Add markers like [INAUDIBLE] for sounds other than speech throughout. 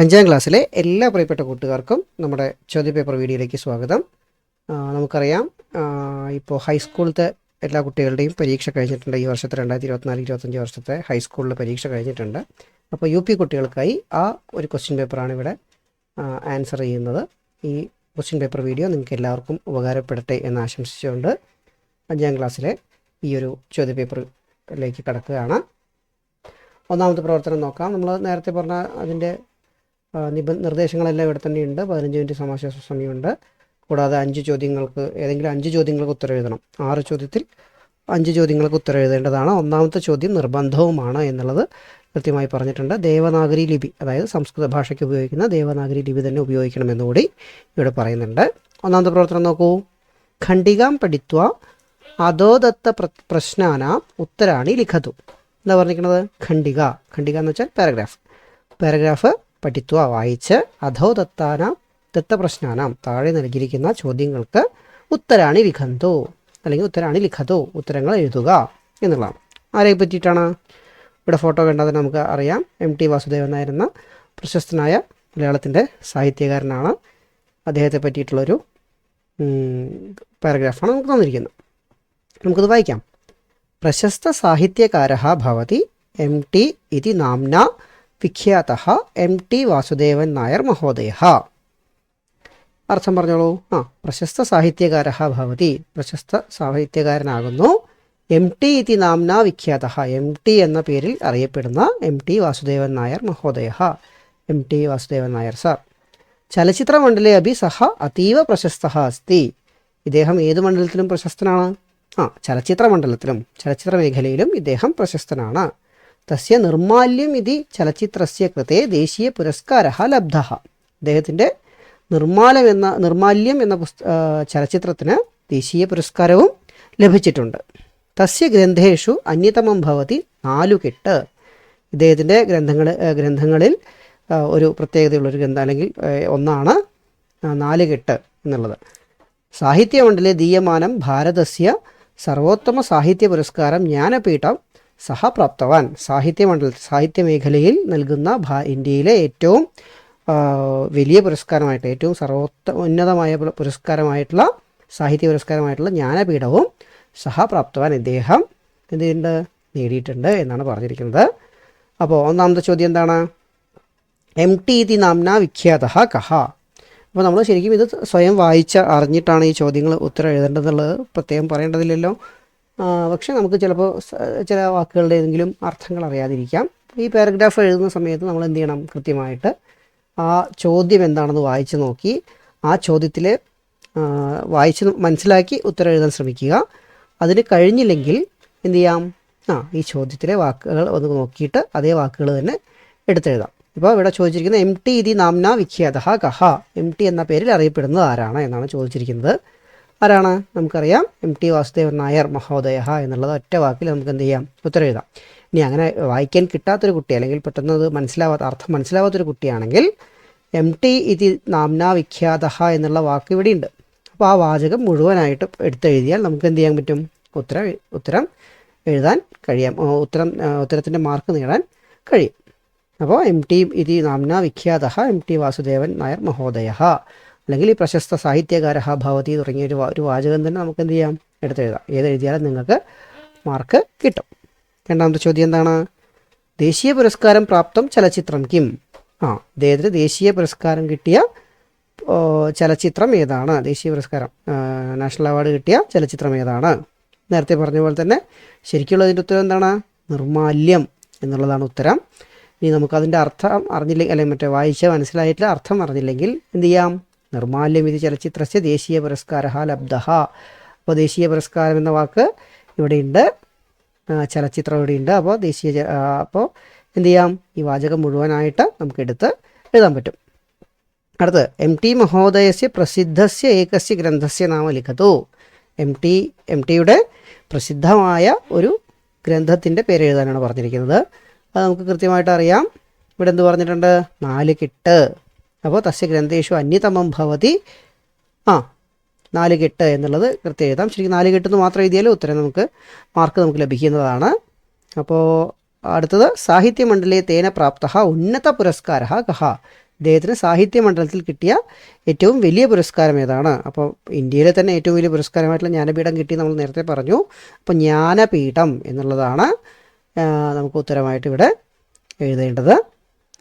അഞ്ചാം ക്ലാസ്സിലെ എല്ലാ പ്രിയപ്പെട്ട കൂട്ടുകാർക്കും നമ്മുടെ ചോദ്യപേപ്പർ വീഡിയോയിലേക്ക് സ്വാഗതം. നമുക്കറിയാം ഇപ്പോൾ ഹൈസ്കൂളിലത്തെ എല്ലാ കുട്ടികളുടെയും പരീക്ഷ കഴിഞ്ഞിട്ടുണ്ട്. ഈ വർഷത്തെ രണ്ടായിരത്തി ഇരുപത്തിനാല് ഇരുപത്തഞ്ച് വർഷത്തെ ഹൈസ്കൂളിലെ പരീക്ഷ കഴിഞ്ഞിട്ടുണ്ട്. അപ്പോൾ യു പി കുട്ടികൾക്കായി ആ ഒരു ക്വസ്റ്റ്യൻ പേപ്പറാണ് ഇവിടെ ആൻസർ ചെയ്യുന്നത്. ഈ ക്വസ്റ്റ്യൻ പേപ്പർ വീഡിയോ നിങ്ങൾക്ക് എല്ലാവർക്കും ഉപകാരപ്പെടട്ടെ എന്ന് ആശംസിച്ചുകൊണ്ട് അഞ്ചാം ക്ലാസ്സിലെ ഈ ഒരു ചോദ്യപേപ്പറിലേക്ക് കടക്കുകയാണ്. ഒന്നാമത്തെ പ്രവർത്തനം നോക്കാം. നമ്മൾ നേരത്തെ പറഞ്ഞ അതിന്റെ നിബ നിർദ്ദേശങ്ങളെല്ലാം ഇവിടെ തന്നെ ഉണ്ട് പതിനഞ്ച് മിനിറ്റ് സമാശ്വാസ സമയമുണ്ട്. കൂടാതെ അഞ്ച് ചോദ്യങ്ങൾക്ക് ഏതെങ്കിലും അഞ്ച് ചോദ്യങ്ങൾക്ക് ഉത്തരം എഴുതണം. ആറ് ചോദ്യത്തിൽ അഞ്ച് ചോദ്യങ്ങൾക്ക് ഉത്തരം എഴുതേണ്ടതാണ്. ഒന്നാമത്തെ ചോദ്യം നിർബന്ധവുമാണ് എന്നുള്ളത് കൃത്യമായി പറഞ്ഞിട്ടുണ്ട്. ദേവനാഗരി ലിപി അതായത് സംസ്കൃത ഭാഷയ്ക്ക് ഉപയോഗിക്കുന്ന ദേവനാഗരി ലിപി തന്നെ ഉപയോഗിക്കണമെന്നുകൂടി ഇവിടെ പറയുന്നുണ്ട്. ഒന്നാമത്തെ പ്രവർത്തനം നോക്കൂ. ഖണ്ഡികാം പഠിത്വ അധോദത്ത പ്ര പ്രശ്നാനാം ഉത്തരാണി ലിഖതു. എന്താ പറഞ്ഞിരിക്കുന്നത് ഖണ്ഡിക. ഖണ്ഡിക എന്ന് വെച്ചാൽ പാരഗ്രാഫ് പാരഗ്രാഫ് പഠിത്വ വായിച്ച് അധോ ദത്താനാം ദത്തപ്രശ്നാനാം താഴെ നൽകിയിരിക്കുന്ന ചോദ്യങ്ങൾക്ക് ഉത്തരാണി ലിഖന്തു അല്ലെങ്കിൽ ഉത്തരാണി ലിഖതു ഉത്തരങ്ങൾ എഴുതുക എന്നുള്ളതാണ്. ആരെ പറ്റിയിട്ടാണ്? ഇവിടെ ഫോട്ടോ കണ്ടാൽ നമുക്ക് അറിയാം. എം ടി വാസുദേവൻ നായർ എന്ന പ്രശസ്തനായ മലയാളത്തിന്റെ സാഹിത്യകാരനാണ്. അദ്ദേഹത്തെ പറ്റിയിട്ടുള്ളൊരു പാരഗ്രാഫാണ് നമുക്ക് തന്നിരിക്കുന്നത്. നമുക്കത് വായിക്കാം. പ്രശസ്ത സാഹിത്യകാര ഭവതി എം ടി ഇതി നാംന വിഖ്യാത എം ടി വാസുദേവൻ നായർ മഹോദയ. അർത്ഥം പറഞ്ഞോളൂ. ആ പ്രശസ്ത സാഹിത്യകാര ഭവതി. പ്രശസ്ത സാഹിത്യകാരനാകുന്നു. എം ടി ഇതി നാംന വിഖ്യാത. എം ടി എന്ന പേരിൽ അറിയപ്പെടുന്ന M T Vasudevan Nair മഹോദയ. M T Vasudevan Nair sir. ചലച്ചിത്ര മണ്ഡലേ അഭി സഹ അതീവ പ്രശസ്ത അസ്തി. ഇദ്ദേഹം ഏത് മണ്ഡലത്തിലും പ്രശസ്തനാണ്? ആ ചലച്ചിത്ര മണ്ഡലത്തിലും ചലച്ചിത്ര മേഖലയിലും ഇദ്ദേഹം പ്രശസ്തനാണ്. തസ്യ നിർമാല്യം ഇതി ചലച്ചിത്രസ്യ കൃതേ ദേശീയ പുരസ്കാര ലബ്ധ. അദ്ദേഹത്തിന്റെ നിർമാലം എന്ന നിർമാല്യം എന്ന ചലച്ചിത്രത്തിന് ദേശീയ പുരസ്കാരവും ലഭിച്ചിട്ടുണ്ട്. തസ്യ ഗ്രന്ഥേഷു അന്യതമം ഭവതി നാലുകെട്ട് ഇദ്ദേഹത്തിന്റെ ഗ്രന്ഥങ്ങൾ ഗ്രന്ഥങ്ങളിൽ ഒരു പ്രത്യേകതയുള്ളൊരു ഗ്രന്ഥം അല്ലെങ്കിൽ ഒന്നാണ് നാലുകെട്ട് എന്നുള്ളത്. സാഹിത്യമണ്ഡലെ ദീയമാനം ഭാരതസ്യ സർവോത്തമ സാഹിത്യ പുരസ്കാരം ജ്ഞാനപീഠം സഹ പ്രാപ്തവാൻ സാഹിത്യമണ്ഡല സാഹിത്യ മേഖലയിൽ നൽകുന്ന ഭാ ഇന്ത്യയിലെ ഏറ്റവും വലിയ പുരസ്കാരമായിട്ട് ഏറ്റവും സർവോത്ത ഉന്നതമായ പുരസ്കാരമായിട്ടുള്ള സാഹിത്യ പുരസ്കാരമായിട്ടുള്ള ജ്ഞാനപീഠവും സഹപ്രാപ്തവാൻ ഇദ്ദേഹം എന്ത് ചെയ്യുന്നുണ്ട് നേടിയിട്ടുണ്ട് എന്നാണ് പറഞ്ഞിരിക്കുന്നത്. അപ്പോൾ ഒന്നാമത്തെ ചോദ്യം എന്താണ്? എം ടി ഇതി നാംന വിഖ്യാത കഹ. അപ്പോൾ നമ്മൾ ശരിക്കും ഇത് സ്വയം വായിച്ച അറിഞ്ഞിട്ടാണ് ഈ ചോദ്യങ്ങൾ ഉത്തരം എഴുതേണ്ടതെന്നുള്ളത് പ്രത്യേകം പറയേണ്ടതില്ലല്ലോ. പക്ഷേ നമുക്ക് ചിലപ്പോൾ ചില വാക്കുകളുടെ ഏതെങ്കിലും അർത്ഥങ്ങൾ അറിയാതിരിക്കാം. ഈ പാരഗ്രാഫ് എഴുതുന്ന സമയത്ത് നമ്മൾ എന്ത് ചെയ്യണം? കൃത്യമായിട്ട് ആ ചോദ്യം എന്താണെന്ന് വായിച്ച് നോക്കി. ആ ചോദ്യത്തിൽ വായിച്ച് മനസ്സിലാക്കി ഉത്തരം എഴുതാൻ ശ്രമിക്കുക. അതിന് കഴിഞ്ഞില്ലെങ്കിൽ എന്ത് ചെയ്യാം? ആ ഈ ചോദ്യത്തിലെ വാക്കുകൾ ഒന്ന് നോക്കിയിട്ട് അതേ വാക്കുകൾ തന്നെ എടുത്തെഴുതാം. ഇപ്പോൾ ഇവിടെ ചോദിച്ചിരിക്കുന്നത് എം ടി ഇതി നാംന വിഖ്യാത കഹ എം ടി എന്ന പേരിൽ അറിയപ്പെടുന്നത് ആരാണ് എന്നാണ് ചോദിച്ചിരിക്കുന്നത്. ആരാണ്? നമുക്കറിയാം എം ടി വാസുദേവൻ നായർ മഹോദയ എന്നുള്ളത് ഒറ്റ വാക്കിൽ നമുക്ക് എന്ത് ചെയ്യാം? ഉത്തരം എഴുതാം. ഇനി അങ്ങനെ വായിക്കാൻ കിട്ടാത്തൊരു കുട്ടി അല്ലെങ്കിൽ പെട്ടെന്ന് അത് മനസ്സിലാവാത്ത അർത്ഥം മനസ്സിലാവാത്തൊരു കുട്ടിയാണെങ്കിൽ എം ടി ഇതി നാംന വിഖ്യാത എന്നുള്ള വാക്ക് ഇവിടെയുണ്ട് അപ്പോൾ ആ വാചകം മുഴുവനായിട്ട് എടുത്തെഴുതിയാൽ നമുക്ക് എന്ത് ചെയ്യാൻ പറ്റും? ഉത്തരം ഉത്തരം എഴുതാൻ കഴിയാം. ഉത്തരം ഉത്തരത്തിന്റെ മാർക്ക് നേടാൻ കഴിയും. അപ്പോൾ എം ടി ഇതി നാംന വിഖ്യാത എം ടി വാസുദേവൻ നായർ മഹോദയ അല്ലെങ്കിൽ ഈ പ്രശസ്ത സാഹിത്യകാര ഭവതി തുടങ്ങിയ ഒരു ഒരു വാചകം തന്നെ നമുക്ക് എന്ത് ചെയ്യാം? എടുത്തെഴുതാം. ഏതെഴുതിയാലും നിങ്ങൾക്ക് മാർക്ക് കിട്ടും. രണ്ടാമത്തെ ചോദ്യം എന്താണ്? ദേശീയ പുരസ്കാരം പ്രാപ്തം ചലച്ചിത്രം കിം. ആ ഇദ്ദേഹത്തിന് ദേശീയ പുരസ്കാരം കിട്ടിയ ചലച്ചിത്രം ഏതാണ്? ദേശീയ പുരസ്കാരം നാഷണൽ അവാർഡ് കിട്ടിയ ചലച്ചിത്രം ഏതാണ്? നേരത്തെ പറഞ്ഞ പോലെ തന്നെ ശരിക്കുള്ള ശരിക്കുള്ളതിന്റെ ഉത്തരം എന്താണ്? നിർമാല്യം എന്നുള്ളതാണ് ഉത്തരം. ഇനി നമുക്കതിന്റെ അർത്ഥം അറിഞ്ഞില്ലെങ്കിൽ അല്ലെങ്കിൽ മറ്റേ വായിച്ച മനസ്സിലായിട്ടില്ല അർത്ഥം അറിഞ്ഞില്ലെങ്കിൽ എന്ത് ചെയ്യാം? നിർമാല്യം ഇത് ചലച്ചിത്രസ്യ ദേശീയ പുരസ്കാര ലബ്ധ അപ്പോൾ ദേശീയ പുരസ്കാരം എന്ന വാക്ക് ഇവിടെയുണ്ട്. ചലച്ചിത്രം ഇവിടെയുണ്ട്. അപ്പോൾ ദേശീയ അപ്പോൾ എന്ത് ചെയ്യാം? ഈ വാചകം മുഴുവനായിട്ട് നമുക്ക് എടുത്ത് എഴുതാൻ പറ്റും. അടുത്ത് എം ടി മഹോദയസ്യ പ്രസിദ്ധസ്യ ഏകസ്യ ഗ്രന്ഥസ്യ നാമ ലിഖതു. എം ടി എം ടിയുടെ പ്രസിദ്ധമായ ഒരു ഗ്രന്ഥത്തിന്റെ പേര് എഴുതാനാണ് പറഞ്ഞിരിക്കുന്നത്. അത് നമുക്ക് കൃത്യമായിട്ട് അറിയാം. ഇവിടെ എന്ത് പറഞ്ഞിട്ടുണ്ട്? നാല് കെട്ട്. അപ്പോൾ തസ്യ ഗ്രന്ഥേഷു അന്യതമം ഭവതി. ആ നാല് കെട്ട് എന്നുള്ളത് കൃത്യം എഴുതാം. ശരിക്കും നാല് കെട്ടെന്ന് മാത്രം എഴുതിയാലും ഉത്തരം നമുക്ക് മാർക്ക് നമുക്ക് ലഭിക്കുന്നതാണ്. അപ്പോൾ അടുത്തത് സാഹിത്യമണ്ഡലേ തേന പ്രാപ്ത ഉന്നത പുരസ്കാര കഹ ഇദ്ദേഹത്തിന് സാഹിത്യമണ്ഡലത്തിൽ കിട്ടിയ ഏറ്റവും വലിയ പുരസ്കാരം ഏതാണ്? അപ്പോൾ ഇന്ത്യയിലെ തന്നെ ഏറ്റവും വലിയ പുരസ്കാരമായിട്ടുള്ള ജ്ഞാനപീഠം കിട്ടി നമ്മൾ നേരത്തെ പറഞ്ഞു. അപ്പോൾ ജ്ഞാനപീഠം എന്നുള്ളതാണ് നമുക്ക് ഉത്തരമായിട്ട് ഇവിടെ എഴുതേണ്ടത്.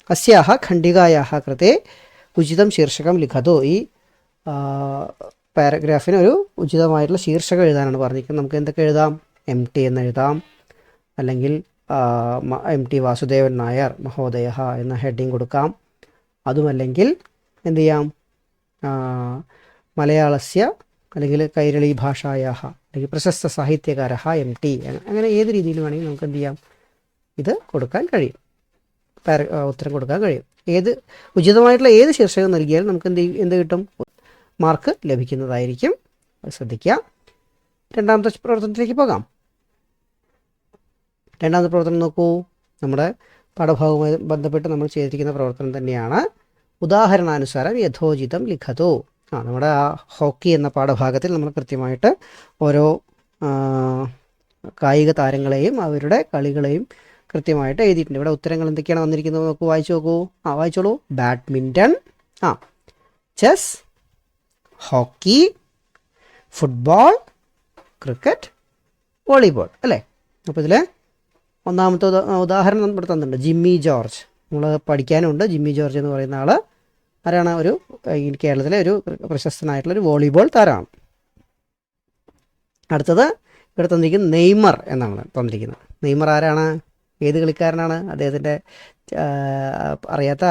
അസ്യാഹ ഖണ്ഡികായാഹ കൃത്തെ ഉചിതം ശീർഷകം ലിഖതോ ഈ പാരഗ്രാഫിന് ഒരു ഉചിതമായിട്ടുള്ള ശീർഷകം എഴുതാനാണ് പറഞ്ഞിരിക്കുന്നത്. നമുക്ക് എന്തൊക്കെ എഴുതാം? എം ടി എന്ന് എഴുതാം. അല്ലെങ്കിൽ എം ടി വാസുദേവൻ നായർ മഹോദയ എന്ന ഹെഡിങ് കൊടുക്കാം. അതുമല്ലെങ്കിൽ എന്ത് ചെയ്യാം? മലയാളസ്യ അല്ലെങ്കിൽ കൈരളി ഭാഷായാഹ അല്ലെങ്കിൽ പ്രശസ്ത സാഹിത്യകാര എം ടി അങ്ങനെ ഏത് രീതിയിൽ വേണമെങ്കിൽ നമുക്ക് എന്ത് ചെയ്യാം? ഇത് കൊടുക്കാൻ കഴിയും. ഉത്തരം കൊടുക്കാൻ കഴിയും. ഏത് ഉചിതമായിട്ടുള്ള ഏത് ശീർഷകം നൽകിയാലും നമുക്ക് എന്ത് എന്ത് കിട്ടും? മാർക്ക് ലഭിക്കുന്നതായിരിക്കും. ശ്രദ്ധിക്കുക. രണ്ടാമത്തെ പ്രവർത്തനത്തിലേക്ക് പോകാം. രണ്ടാമത്തെ പ്രവർത്തനം നോക്കൂ. നമ്മുടെ പാഠഭാഗവുമായി ബന്ധപ്പെട്ട് നമ്മൾ ചെയ്തിരിക്കുന്ന പ്രവർത്തനം തന്നെയാണ്. ഉദാഹരണാനുസാരം യഥോചിതം ലിഖതു. ആ നമ്മുടെ ആ ഹോക്കി എന്ന പാഠഭാഗത്തിൽ നമ്മൾ കൃത്യമായിട്ട് ഓരോ കായിക താരങ്ങളെയും അവരുടെ കളികളെയും കൃത്യമായിട്ട് എഴുതിയിട്ടുണ്ട്. ഇവിടെ ഉത്തരങ്ങൾ എന്തൊക്കെയാണ് വന്നിരിക്കുന്നത് നോക്കൂ വായിച്ചു നോക്കൂ. ആ വായിച്ചോളൂ. ബാഡ്മിന്റൺ ആ. Chess hockey football cricket volleyball അല്ലേ? അപ്പോൾ ഇതിൽ ഒന്നാമത്തെ ഉദാ- ഉദാഹരണം ഇവിടെ തന്നിട്ടുണ്ട്. ജിമ്മി ജോർജ് നമ്മൾ പഠിക്കാനുണ്ട്. ജിമ്മി ജോർജ് എന്ന് പറയുന്ന ആൾ ആരാണ്? ഒരു കേരളത്തിലെ ഒരു പ്രശസ്തനായിട്ടുള്ള ഒരു വോളിബോൾ താരമാണ്. അടുത്തത് ഇവിടെ തന്നിരിക്കുന്നത് നെയ്മർ എന്നാണ് തന്നിരിക്കുന്നത്. നെയ്മർ ആരാണ്? ഏത് കളിക്കാരനാണ്? അദ്ദേഹത്തിന്റെ അറിയാത്ത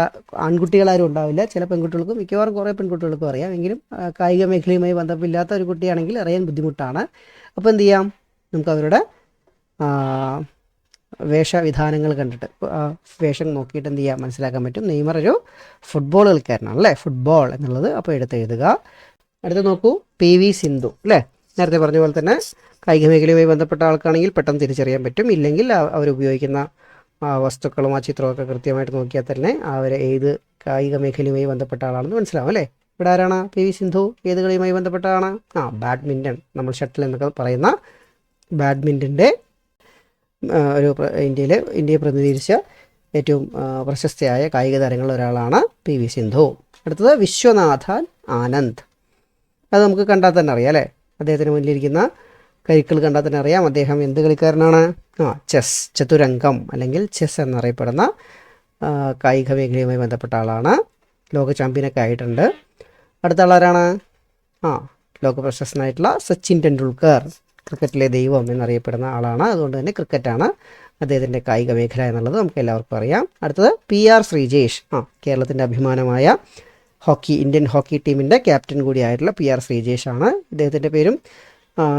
ആൺകുട്ടികളാരും ഉണ്ടാവില്ല. ചില പെൺകുട്ടികൾക്കും മിക്കവാറും കുറേ പെൺകുട്ടികൾക്കും അറിയാം. എങ്കിലും കായിക മേഖലയുമായി ബന്ധമില്ലാത്ത ഒരു കുട്ടിയാണെങ്കിൽ അറിയാൻ ബുദ്ധിമുട്ടാണ്. അപ്പോൾ എന്ത് ചെയ്യാം? നമുക്ക് അവരുടെ വേഷവിധാനങ്ങൾ കണ്ടിട്ട് വേഷം നോക്കിയിട്ട് എന്ത് ചെയ്യാം? മനസ്സിലാക്കാൻ പറ്റും. നെയ്മർ ഒരു ഫുട്ബോൾ കളിക്കാരനാണ് അല്ലേ? ഫുട്ബോൾ എന്നുള്ളത്. അപ്പോൾ എടുത്ത് എഴുതുക അടുത്ത് നോക്കൂ. പി വി സിന്ധു അല്ലേ? നേരത്തെ പറഞ്ഞ പോലെ തന്നെ കായിക മേഖലയുമായി ബന്ധപ്പെട്ട ആൾക്കാണെങ്കിൽ പെട്ടെന്ന് തിരിച്ചറിയാൻ പറ്റും. ഇല്ലെങ്കിൽ അവർ അവരുപയോഗിക്കുന്ന വസ്തുക്കളും ആ ചിത്രമൊക്കെ കൃത്യമായിട്ട് നോക്കിയാൽ തന്നെ അവർ ഏത് കായിക മേഖലയുമായി ബന്ധപ്പെട്ട ആളാണെന്ന് മനസ്സിലാവും അല്ലേ? ഇവിടെ ആരാണ്? പി വി സിന്ധു ഏത് കളിയുമായി ബന്ധപ്പെട്ടതാണ് ആ ബാഡ്മിന്റൺ നമ്മൾ ഷട്ടിൽ എന്നൊക്കെ പറയുന്ന ബാഡ്മിന്റന്റെ ഒരു ഇന്ത്യയിലെ ഇന്ത്യയെ പ്രതിനിധീകരിച്ച ഏറ്റവും പ്രശസ്തയായ കായിക താരങ്ങളിൽ ഒരാളാണ് പി വി സിന്ധു. അടുത്തത് വിശ്വനാഥൻ ആനന്ദ്. അത് നമുക്ക് കണ്ടാൽ തന്നെ അറിയാം അല്ലേ? അദ്ദേഹത്തിന് മുന്നിലിരിക്കുന്ന കൈക്കൾ കണ്ടാൽ തന്നെ അറിയാം അദ്ദേഹം എന്ത് കളിക്കാരനാണ്? ആ ചെസ് ചതുരംഗം അല്ലെങ്കിൽ ചെസ് എന്നറിയപ്പെടുന്ന കായിക മേഖലയുമായി ബന്ധപ്പെട്ട ആളാണ്. ലോക ചാമ്പ്യനൊക്കെ ആയിട്ടുണ്ട്. അടുത്ത ആളാരാണ് ആ ലോക പ്രശസ്തനായിട്ടുള്ള സച്ചിൻ ടെണ്ടുൽക്കർ ക്രിക്കറ്റിലെ ദൈവം എന്നറിയപ്പെടുന്ന ആളാണ്. അതുകൊണ്ട് തന്നെ ക്രിക്കറ്റാണ് അദ്ദേഹത്തിന്റെ കായിക മേഖല എന്നുള്ളത് നമുക്ക് എല്ലാവർക്കും അറിയാം. അടുത്തത് പി ആർ ശ്രീജേഷ്. ആ കേരളത്തിന്റെ അഭിമാനമായ ഹോക്കി ഇന്ത്യൻ ഹോക്കി ടീമിന്റെ ക്യാപ്റ്റൻ കൂടിയായിട്ടുള്ള പി ആർ ശ്രീജേഷ് ആണ്. ഇദ്ദേഹത്തിന്റെ പേരും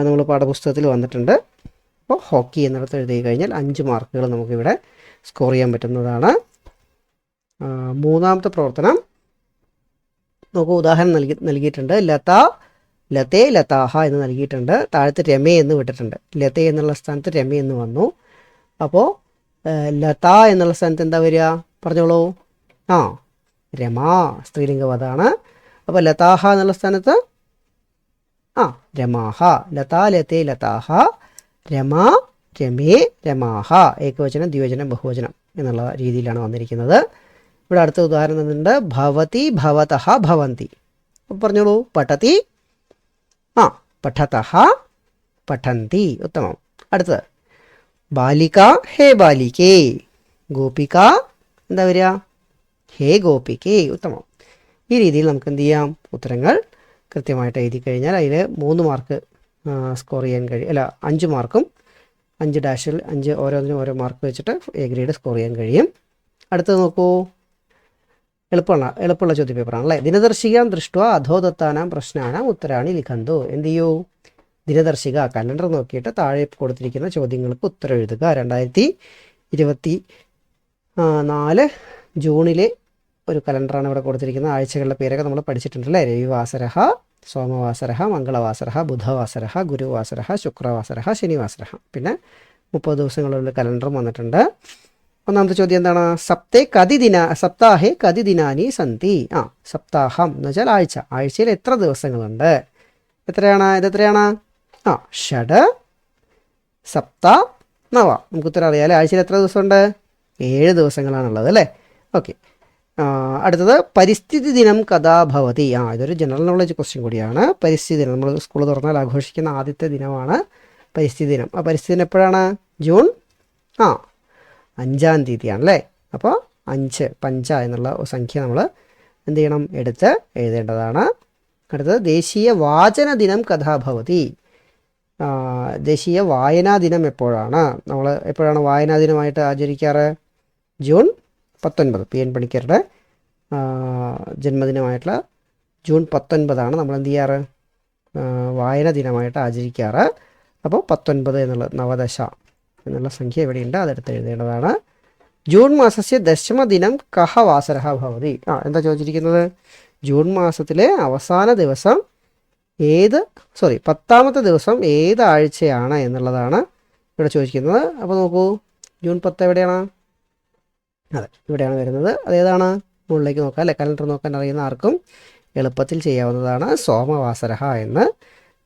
നമ്മൾ പാഠപുസ്തകത്തിൽ വന്നിട്ടുണ്ട്. അപ്പോൾ ഹോക്കി എന്നിടത്ത് എഴുതി കഴിഞ്ഞാൽ അഞ്ച് മാർക്കുകൾ നമുക്കിവിടെ സ്കോർ ചെയ്യാൻ പറ്റുന്നതാണ്. മൂന്നാമത്തെ പ്രവർത്തനം. നമുക്ക് ഉദാഹരണം നൽകി നൽകിയിട്ടുണ്ട്. ലത ലതേ ലതാഹ എന്ന് നൽകിയിട്ടുണ്ട്. താഴത്ത് രമേ എന്ന് വിട്ടിട്ടുണ്ട്. ലതേ എന്നുള്ള സ്ഥാനത്ത് രമേ എന്ന് വന്നു. അപ്പോൾ ലത എന്നുള്ള സ്ഥാനത്ത് എന്താ വരിക? പറഞ്ഞോളൂ. ആ രമാ സ്ത്രീലിംഗപദമാണ് അപ്പോൾ ലതാഹ എന്നുള്ള സ്ഥാനത്ത് ആ രമാഹ ലതാ ലതേ ലതാഹ രമാ രമേ രമാഹ ഏകവചനം ദ്വിവചനം ബഹുവചനം എന്നുള്ള രീതിയിലാണ് വന്നിരിക്കുന്നത്. ഇവിടെ അടുത്ത ഉദാഹരണം തന്നിട്ടുണ്ട് ഭവതി ഭവത ഭവന്തി. പറഞ്ഞോളൂ പഠതി ആ പഠത പഠന്തി ഉത്തമം. അടുത്തത് ബാലിക ഹേ ബാലികേ ഗോപിക എന്താ വരിക? ഹേ ഗോപികേ ഉത്തമം. ഈ രീതിയിൽ നമുക്ക് എന്ത് ചെയ്യാം? ഉത്തരങ്ങൾ കൃത്യമായിട്ട് എഴുതി കഴിഞ്ഞാൽ അതിൽ മൂന്ന് മാർക്ക് സ്കോർ ചെയ്യാൻ കഴിയും. അല്ല അഞ്ച് മാർക്കും അഞ്ച് ഡാഷിൽ അഞ്ച് ഓരോന്നിനും ഓരോ മാർക്ക് വെച്ചിട്ട് എ ഗ്രേഡ് സ്കോർ ചെയ്യാൻ കഴിയും. അടുത്തത് നോക്കൂ. എളുപ്പമുള്ള എളുപ്പമുള്ള ചോദ്യ പേപ്പറാണ് അല്ലേ ദിനദർശികാം ദൃഷ്ട അധോദത്താനാം പ്രശ്നാനാം ഉത്തരാണി ലിഖന്തു. എന്ത് ചെയ്യൂ? ദിനദർശിക കലണ്ടർ നോക്കിയിട്ട് താഴെ കൊടുത്തിരിക്കുന്ന ചോദ്യങ്ങൾക്ക് ഉത്തരം എഴുതുക. രണ്ടായിരത്തി ഇരുപത്തി നാല് ജൂണിലെ ഒരു കലണ്ടറാണ് ഇവിടെ കൊടുത്തിരിക്കുന്നത്. ആഴ്ചകളുടെ പേരൊക്കെ നമ്മൾ പഠിച്ചിട്ടുണ്ട് അല്ലേ രവിവാസരഹ സോമവാസരഹ മംഗളവാസരഹ ബുധവാസരഹ ഗുരുവാസരഹ ശുക്രവാസരഹ ശനിവാസരഹ. പിന്നെ മുപ്പത് ദിവസങ്ങളുള്ള കലണ്ടറും വന്നിട്ടുണ്ട്. ഒന്നാമത്തെ ചോദ്യം എന്താണ്? സപ്തേ കതി ദിന സപ്താഹേ കതി ദിനാനി സന്തി. ആ സപ്താഹം എന്ന് വെച്ചാൽ ആഴ്ച. ആഴ്ചയിൽ എത്ര ദിവസങ്ങളുണ്ട്? എത്രയാണ്? ഇതെത്രയാണ് ആ ഷഡ് സപ്ത നവ. നമുക്ക് ഉത്തരം അറിയാം അല്ലേ? ആഴ്ചയിൽ എത്ര ദിവസമുണ്ട്? ഏഴ് ദിവസങ്ങളാണുള്ളത് അല്ലേ? ഓക്കെ. അടുത്തത് പരിസ്ഥിതി ദിനം കഥാഭവതി ആ ഇതൊരു ജനറൽ നോളജ് ക്വസ്റ്റ്യൻ കൂടിയാണ്. പരിസ്ഥിതി ദിനം നമ്മൾ സ്കൂൾ തുറന്നാൽ ആഘോഷിക്കുന്ന ആദ്യത്തെ ദിനമാണ് പരിസ്ഥിതി ദിനം. ആ പരിസ്ഥിതി ദിനം എപ്പോഴാണ്? ജൂൺ? ആ അഞ്ചാം തീയതിയാണ് അല്ലേ? അപ്പോൾ അഞ്ച് പഞ്ച എന്നുള്ള സംഖ്യ നമ്മൾ എന്ത് ചെയ്യണം? എടുത്ത് എഴുതേണ്ടതാണ്. അടുത്തത് ദേശീയ വാചന ദിനം കഥാഭവതി ദേശീയ വായനാ ദിനം എപ്പോഴാണ്? നമ്മൾ എപ്പോഴാണ് വായനാ ദിനമായിട്ട് ആചരിക്കാറ്? ജൂൺ? പത്തൊൻപത്. പി എൻ പണിക്കരുടെ ജന്മദിനമായിട്ടുള്ള ജൂൺ പത്തൊൻപതാണ്. നമ്മൾ എന്ത് ചെയ്യാറ്? വായന ദിനമായിട്ട് ആചരിക്കാറ്. അപ്പോൾ പത്തൊൻപത് എന്നുള്ള നവദശ എന്നുള്ള സംഖ്യ ഇവിടെയുണ്ട്. അതെടുത്ത് എഴുതേണ്ടതാണ്. ജൂൺ മാസസ്യ ദശമദിനം കഹ വാസരഹ ഭവതി. ആ എന്താ ചോദിച്ചിരിക്കുന്നത്? ജൂൺ മാസത്തിലെ അവസാന ദിവസം ഏത് സോറി പത്താമത്തെ ദിവസം ഏത് ആഴ്ചയാണ് എന്നുള്ളതാണ് ഇവിടെ ചോദിക്കുന്നത്. അപ്പോൾ നോക്കൂ ജൂൺ പത്ത് എവിടെയാണ്? അതെ ഇവിടെയാണ് വരുന്നത്. അതേതാണ് മുകളിലേക്ക് നോക്കാം അല്ലെ? കലണ്ടർ നോക്കാൻ അറിയുന്ന ആർക്കും എളുപ്പത്തിൽ ചെയ്യാവുന്നതാണ് സോമവാസരഹ എന്ന്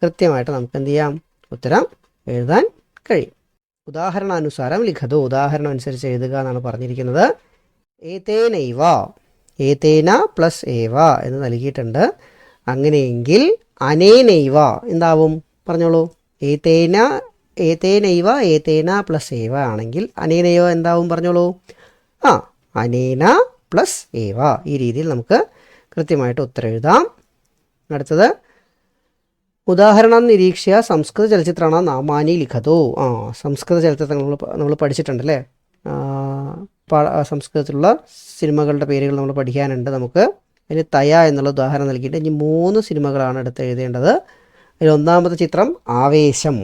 കൃത്യമായിട്ട് നമുക്ക് എന്ത് ചെയ്യാം? ഉത്തരം എഴുതാൻ കഴിയും. ഉദാഹരണാനുസാരം ലിഖതു. ഉദാഹരണം അനുസരിച്ച് എഴുതുക എന്നാണ് പറഞ്ഞിരിക്കുന്നത്. ഏതേനൈവ? ഏതേന പ്ലസ് ഏവ എന്ന് നൽകിയിട്ടുണ്ട്. അങ്ങനെയെങ്കിൽ അനേനൈവ എന്താവും? പറഞ്ഞോളൂ. ഏതേന ഏതേനൈവ ഏതേന പ്ലസ് ഏവ ആണെങ്കിൽ അനേനൈവ എന്താവും? പറഞ്ഞോളൂ. ആ അനേന പ്ലസ് ഏവ. ഈ രീതിയിൽ നമുക്ക് കൃത്യമായിട്ട് ഉത്തരം എഴുതാം. അടുത്തത് ഉദാഹരണം നിരീക്ഷ്യ സംസ്കൃത ചലച്ചിത്രമാണ് നാമാനി ലിഖതോ. ആ സംസ്കൃത ചലച്ചിത്രങ്ങൾ നമ്മൾ നമ്മൾ പഠിച്ചിട്ടുണ്ടല്ലേ? സംസ്കൃതത്തിലുള്ള സിനിമകളുടെ പേരുകൾ നമ്മൾ പഠിക്കാനുണ്ട് നമുക്ക്. അതിന് തയ എന്നുള്ള ഉദാഹരണം നൽകിയിട്ട് ഇനി മൂന്ന് സിനിമകളാണ് എടുത്ത് എഴുതേണ്ടത്. അതിൽ ഒന്നാമത്തെ ചിത്രം ആവേശം.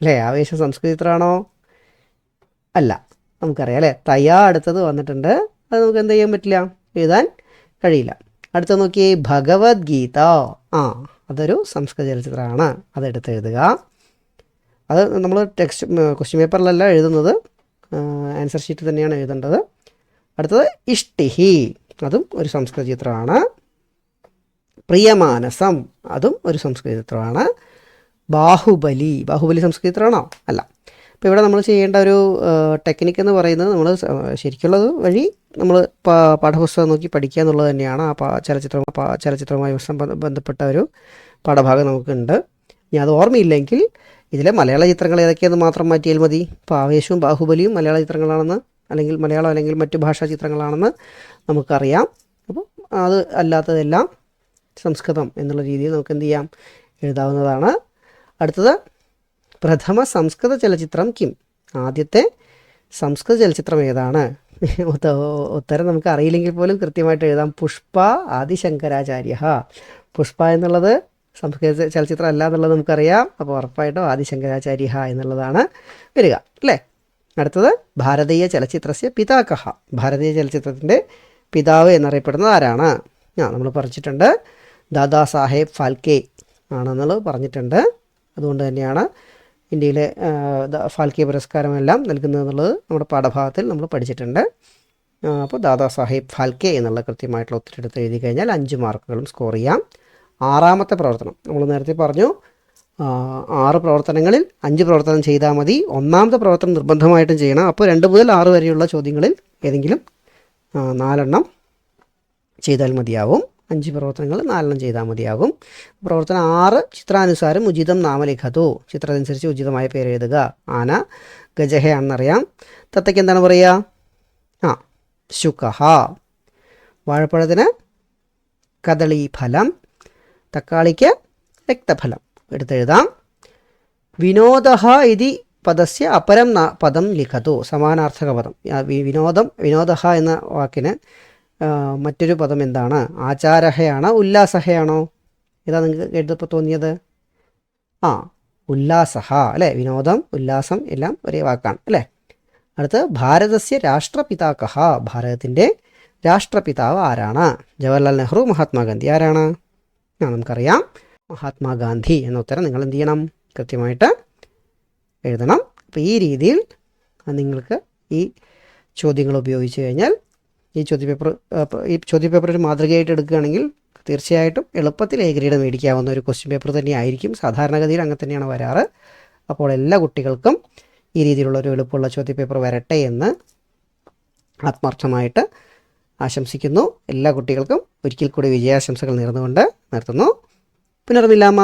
അല്ലേ? ആവേശം സംസ്കൃത ചിത്രമാണോ? അല്ല. നമുക്കറിയാം അല്ലേ? തയ്യാ അടുത്തത് വന്നിട്ടുണ്ട്. അത് നമുക്ക് എന്ത് ചെയ്യാൻ പറ്റില്ല? എഴുതാൻ കഴിയില്ല. അടുത്ത നോക്കിയേ ഭഗവത്ഗീത. ആ അതൊരു സംസ്കൃത ചലച്ചിത്രമാണ്. അതെടുത്ത് എഴുതുക. അത് നമ്മൾ ടെക്സ്റ്റ് ക്വസ്റ്റ്യൻ പേപ്പറിലല്ല എഴുതുന്നത്. ആൻസർ ഷീറ്റ് തന്നെയാണ് എഴുതേണ്ടത്. അടുത്തത് ഇഷ്ടിഹി. അതും ഒരു സംസ്കൃത ചിത്രമാണ് പ്രിയമാനസം. അതും ഒരു സംസ്കൃത ചിത്രമാണ് ബാഹുബലി. ബാഹുബലി സംസ്കൃത ചിത്രമാണോ അല്ല. അപ്പോൾ ഇവിടെ നമ്മൾ ചെയ്യേണ്ട ഒരു ടെക്നിക്ക് എന്ന് പറയുന്നത് നമ്മൾ ശരിക്കുള്ളത് വഴി നമ്മൾ പാഠപുസ്തകം നോക്കി പഠിക്കുക എന്നുള്ളത് തന്നെയാണ്. ആ ചലച്ചിത്രം ചലച്ചിത്രവുമായി ബന്ധപ്പെട്ട ഒരു പാഠഭാഗം നമുക്കുണ്ട്. ഇനി അത് ഓർമ്മയില്ലെങ്കിൽ ഇതിലെ മലയാള ചിത്രങ്ങൾ ഏതൊക്കെയെന്ന് മാത്രം മാറ്റിയാൽ മതി. ഇപ്പോൾ ആവേശവും ബാഹുബലിയും മലയാള ചിത്രങ്ങളാണെന്ന് അല്ലെങ്കിൽ മലയാളം അല്ലെങ്കിൽ മറ്റു ഭാഷാ ചിത്രങ്ങളാണെന്ന് നമുക്കറിയാം. അപ്പോൾ അത് അല്ലാത്തതെല്ലാം സംസ്കൃതം എന്നുള്ള രീതിയിൽ നമുക്ക് എന്ത് ചെയ്യാം? എഴുതാവുന്നതാണ്. അടുത്തത് പ്രഥമ സംസ്കൃത ചലച്ചിത്രം കിം. ആദ്യത്തെ സംസ്കൃത ചലച്ചിത്രം ഏതാണ്? [LAUGHS] ഉത്തരം നമുക്ക് അറിയില്ലെങ്കിൽ പോലും കൃത്യമായിട്ട് എഴുതാം. പുഷ്പ ആദിശങ്കരാചാര്യ. പുഷ്പ എന്നുള്ളത് സംസ്കൃത ചലച്ചിത്രം അല്ല എന്നുള്ളത് നമുക്കറിയാം. അപ്പോൾ ഉറപ്പായിട്ടും ആദിശങ്കരാചാര്യ എന്നുള്ളതാണ് വരിക അല്ലേ? അടുത്തത് ഭാരതീയ ചലച്ചിത്രസ്യ പിതാക്കഹ. ഭാരതീയ ചലച്ചിത്രത്തിന്റെ പിതാവ് എന്നറിയപ്പെടുന്നത് ആരാണ്? ആ നമ്മൾ പറഞ്ഞിട്ടുണ്ട്. ദാദാ സാഹേബ് ഫാൽക്കെ ആണെന്നുള്ളത് പറഞ്ഞിട്ടുണ്ട്. അതുകൊണ്ട് തന്നെയാണ് ഇന്ത്യയിലെ ഫാൽക്കിയ പുരസ്കാരമെല്ലാം നൽകുന്നത് എന്നുള്ളത് നമ്മുടെ പാഠഭാഗത്തിൽ നമ്മൾ പഠിച്ചിട്ടുണ്ട്. അപ്പോൾ ദാദാ സാഹേബ് ഫാൽക്കെ എന്നുള്ള കൃത്യമായിട്ടുള്ള ഒത്തിരിയെടുത്ത് എഴുതി കഴിഞ്ഞാൽ അഞ്ച് മാർക്കുകളും സ്കോർ ചെയ്യാം. ആറാമത്തെ പ്രവർത്തനം നമ്മൾ നേരത്തെ പറഞ്ഞു ആറ് പ്രവർത്തനങ്ങളിൽ അഞ്ച് പ്രവർത്തനം ചെയ്താൽ മതി. ഒന്നാമത്തെ പ്രവർത്തനം നിർബന്ധമായിട്ടും ചെയ്യണം. അപ്പോൾ രണ്ട് മുതൽ ആറ് വരെയുള്ള ചോദ്യങ്ങളിൽ ഏതെങ്കിലും നാലെണ്ണം ചെയ്താൽ മതിയാവും. അഞ്ച് പ്രവർത്തനങ്ങൾ നാലെണ്ണം ചെയ്താൽ മതിയാകും. പ്രവർത്തനം ആറ് ചിത്രാനുസാരം ഉചിതം നാമലിഖതു. ചിത്രത്തിനനുസരിച്ച് ഉചിതമായ പേര് എഴുതുക. ആന ഗജഹയാണെന്നറിയാം തത്തയ്ക്ക് എന്താണ് പറയുക? ആ ശുക്കഹ. വാഴപ്പഴത്തിന് കദളി ഫലം തക്കാളിക്ക് രക്തഫലം. എടുത്തെഴുതാം. വിനോദ ഇതി പദസ്യ അപരം പദം ലിഖതു. സമാനാർത്ഥക പദം. വിനോദം വിനോദ എന്ന വാക്കിന് മറ്റൊരു പദം എന്താണ്? ആചാരഹയാണോ ഉല്ലാസഹയാണോ? ഇതാ നിങ്ങൾക്ക് കേട്ടപ്പോൾ തോന്നിയത്. ആ ഉല്ലാസഹ അല്ലേ? വിനോദം ഉല്ലാസം എല്ലാം ഒരേ വാക്കാണ് അല്ലേ? അടുത്ത് ഭാരതസ്യ രാഷ്ട്രപിതാക്കഹ. ഭാരതത്തിന്റെ രാഷ്ട്രപിതാവ് ആരാണ്? ജവഹർലാൽ നെഹ്റു മഹാത്മാഗാന്ധി ആരാണ്? ആ നമുക്കറിയാം. മഹാത്മാഗാന്ധി എന്ന ഉത്തരം നിങ്ങൾ എന്ത് ചെയ്യണം? കൃത്യമായിട്ട് എഴുതണം. അപ്പോൾ ഈ രീതിയിൽ നിങ്ങൾക്ക് ഈ ചോദ്യങ്ങൾ ഉപയോഗിച്ച് കഴിഞ്ഞാൽ ഈ ചോദ്യപേപ്പർ ഈ ചോദ്യപേപ്പർ ഒരു മാതൃകയായിട്ട് എടുക്കുകയാണെങ്കിൽ തീർച്ചയായിട്ടും എളുപ്പത്തിൽ എ ഗ്രേഡ് മേടിക്കാവുന്ന ഒരു ക്വസ്റ്റ്യൻ പേപ്പർ തന്നെയായിരിക്കും. സാധാരണഗതിയിൽ അങ്ങനെ തന്നെയാണ് വരാറ്. അപ്പോൾ എല്ലാ കുട്ടികൾക്കും ഈ രീതിയിലുള്ള ഒരു എളുപ്പമുള്ള ചോദ്യപേപ്പർ വരട്ടെ എന്ന് ആത്മാർത്ഥമായിട്ട് ആശംസിക്കുന്നു. എല്ലാ കുട്ടികൾക്കും ഒരിക്കൽ കൂടി വിജയാശംസകൾ നേർന്നുകൊണ്ട് നിർത്തുന്നു. പുനർമില്ലാമ